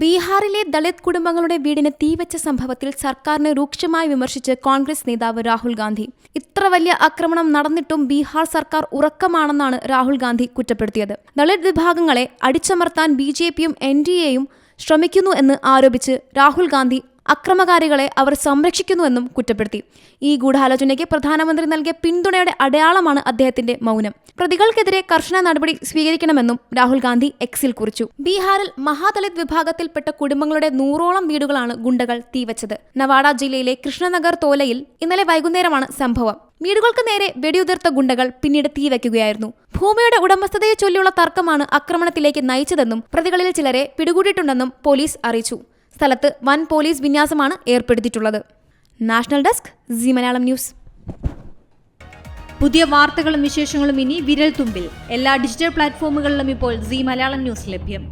ബീഹാറിലെ ദളിത് കുടുംബങ്ങളുടെ വീടിന് തീവച്ച സംഭവത്തിൽ സർക്കാരിനെ രൂക്ഷമായി വിമർശിച്ച് കോൺഗ്രസ് നേതാവ് രാഹുൽ ഗാന്ധി. ഇത്ര വലിയ ആക്രമണം നടന്നിട്ടും ബീഹാർ സർക്കാർ ഉറക്കമാണെന്നാണ് രാഹുൽ ഗാന്ധി കുറ്റപ്പെടുത്തിയത്. ദളിത് വിഭാഗങ്ങളെ അടിച്ചമർത്താൻ ബി ജെ പിയും എൻ ഡി എയും ശ്രമിക്കുന്നു എന്ന് ആരോപിച്ച് രാഹുൽ ഗാന്ധി അക്രമകാരികളെ അവർ സംരക്ഷിക്കുന്നുവെന്നും കുറ്റപ്പെടുത്തി. ഈ ഗൂഢാലോചനയ്ക്ക് പ്രധാനമന്ത്രി നൽകിയ പിന്തുണയുടെ അടയാളമാണ് അദ്ദേഹത്തിന്റെ മൗനം. പ്രതികൾക്കെതിരെ കർശന നടപടി സ്വീകരിക്കണമെന്നും രാഹുൽ ഗാന്ധി എക്സിൽ കുറിച്ചു. ബീഹാറിൽ മഹാദലിത് വിഭാഗത്തിൽപ്പെട്ട കുടുംബങ്ങളുടെ നൂറോളം വീടുകളാണ് ഗുണ്ടകൾ തീവച്ചത്. നവാഡ ജില്ലയിലെ കൃഷ്ണനഗർ തോലയിൽ ഇന്നലെ വൈകുന്നേരമാണ് സംഭവം. വീടുകൾക്ക് നേരെ വെടിയുതിർത്ത ഗുണ്ടകൾ പിന്നീട് തീവയ്ക്കുകയായിരുന്നു ഭൂമിയുടെ ഉടമസ്ഥതയെ ചൊല്ലിയുള്ള തർക്കമാണ് ആക്രമണത്തിലേക്ക് നയിച്ചതെന്നും പ്രതികളിൽ ചിലരെ പിടികൂടിയിട്ടുണ്ടെന്നും പോലീസ് അറിയിച്ചു. സ്ഥലത്ത് വൻ പോലീസ് വിന്യാസമാണ് ഏർപ്പെടുത്തിയിട്ടുള്ളത്. National desk C Malayalam news. പുതിയ വാർത്തകളും വിശേഷങ്ങളും ഇനി വിരൽ തുമ്പിൽ എല്ലാ ഡിജിറ്റൽ പ്ലാറ്റ്ഫോമുകളിലും ഇപ്പോൾ സി മലയാളം ന്യൂസ് ലഭ്യം.